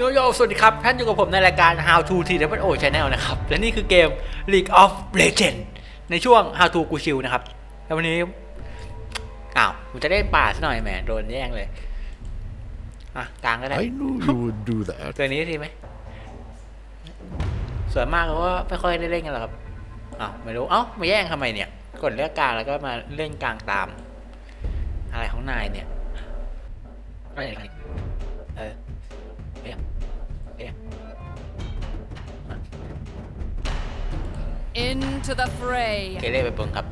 โยโย่สวัสดีครับ ท่านอยู่กับผมในรายการ How to T W O Channel นะครับ และนี่คือเกม League of Legends ในช่วง How to กูชิวนะครับ แล้ววันนี้ อ้าวผมจะได้ป่าซะหน่อยแหมโดนแย่งเลย อะ กลางก็ได้ I knew you would do that. ตัวนี้ทีไหม ส่วนมากเขาก็ไม่ค่อยได้เล่นกันหรอกครับ อ้าวไม่รู้ เอ้ามาแย่งทำไมเนี่ย กดเลือกกลางแล้วก็มาเล่นกลางตาม อะไรของนายเนี่ยอะไรอะไรเออ Into the fray. เกเรไปเปิงครับ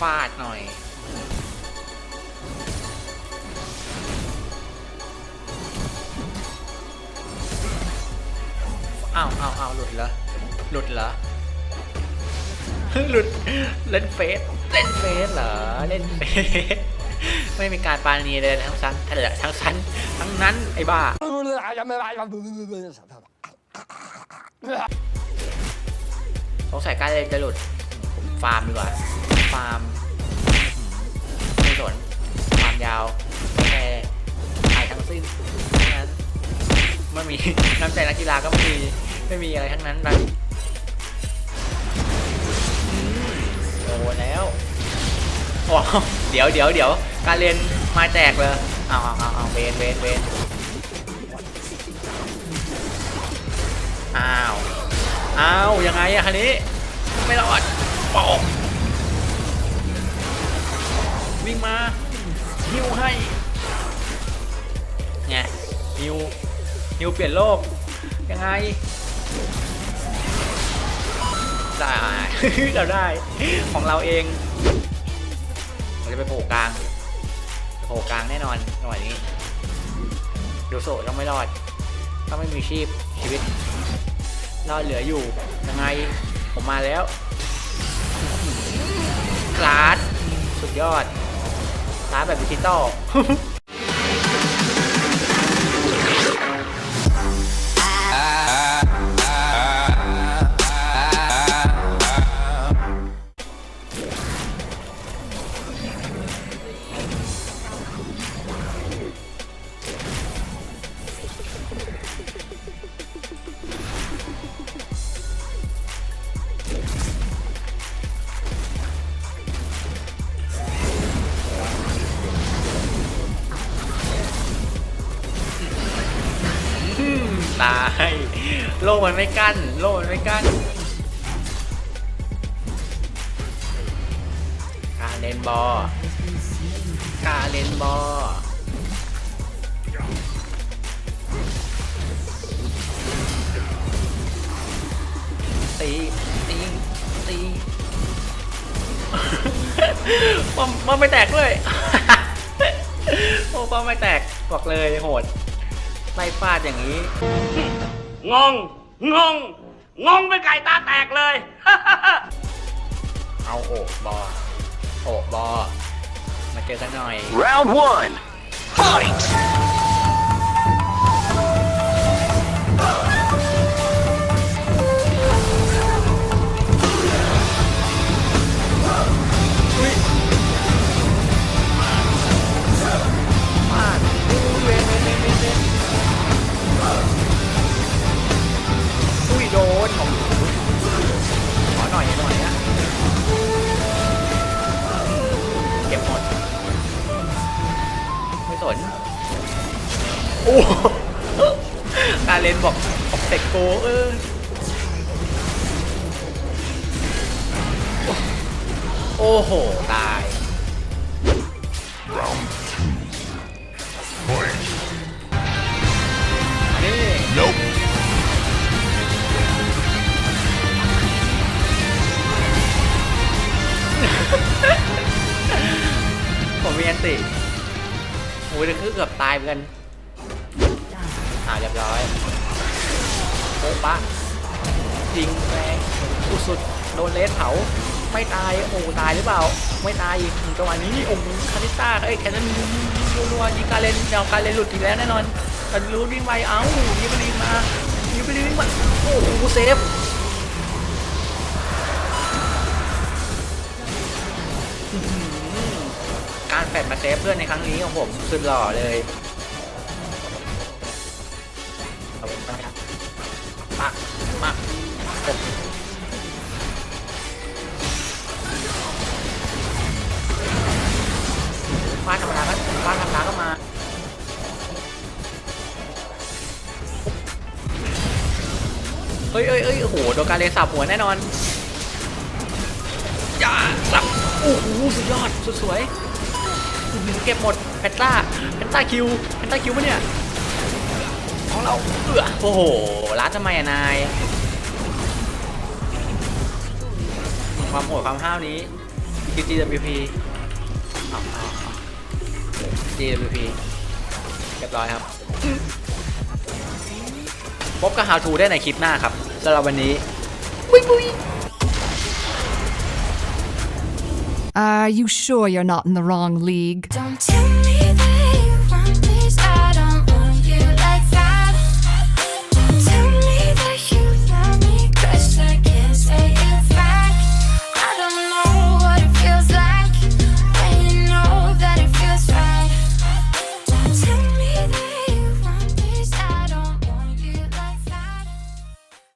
ฟาดหน่อย อ้าวอ้าวอ้าวหลุดเหรอ หลุดเหรอ หลุดเล่นเฟสเล่นเฟสเหรอเล่นเฟสไม่มีการปาณีเลยทั้งสั้นทั้งทั้งสั้นทั้งนั้นไอ้บ้าสงสัยการเล่นจะหลุดผมฟาร์มดีกว่าฟาร์มไม่สนฟาร์มยาวไม่แคร์ทั้งสิ้นนั้นไม่มีน้ำใจนักกีฬาก็ไม่มีไม่มีอะไรทั้งนั้นนะ โอ้เดี๋ยวเดี๋ยวเดี๋ยวการเรียนมาแจกเลยเอาเอาเอาเอาเวนเวนเวนอ้าวอ้าวยังไงอะคันนี้ ไม่รอดปอกวิ่งมาฮิวให้ไงฮิวฮิวเปลี่ยนโลก ยังไงได้เราได้ของเราเอง ราจะไปโผล่กลางโผล่กลางแน่นอนจังหวะนี้ดูโซต้องไม่รอดถ้าไม่มีชีพชีวิตรอดเหลืออยู่ยังไงผมมาแล้วกลาสสุดยอดกลาสแบบดิจิตอล โลกมันไม่กั้น โลกมันไม่กั้นการเลนบอการเลนบอตีตีตีป้อมป้อมไม่แตกด้วยโอ้ป้อมไม่แตกบอกเลยโหด ไล่ฟาดอย่างนี้ งง งง งงเป็นไก่ตาแตกเลย เอาโอบบอโอบบอมาเจอกันหน่อย Round one โอ้การเล่นบอกบอกเตกโกเออโอ้โห ตายนี่ Nope. ผมมีอันติโอ้ยคือเกือบตายเหมือนกัน อ่าเรียบร้อยโป๊ะปะยิงแรงอุสุดโดนเลสเผาไม่ตายโอ้ตายหรือเปล่า ไม่ตายอีกจังหวะนี้โอ้โหคาริต้าเอ้ยแค่นั้นรัวๆยิงการเลนแนวการเลนหลุดอีกแล้วแน่นอนการรู้วิ่งไปเอ้ายิงไปลินมายิงไปลินมาโอ้โหเซฟการแฟดมาเซฟเพื่อนในครั้งนี้ของผมสุดหล่อเลย ผมฟาดธรรมดาก็ฟาดธรรมดาก็มาเฮ้ยเฮ้ยเฮ้ยโอ้โหโดนการเลสับหัวแน่นอนอย่าสับโอ้โหสุดยอดสุดสวยอื้อหือเก็บหมดแพนต้าแพนต้าคิวแพนต้าคิวปะเนี่ยของเราเออโอ้โหร้านทำไมอะนาย ความโหดความห้าวนี้ GWP เอาเอาเอา GWP เรียบร้อยครับ พบกับ How to ได้ในคลิปหน้าครับสำหรับวันนี้ บุยบุย Are you sure you're not in the wrong league? Don't tell me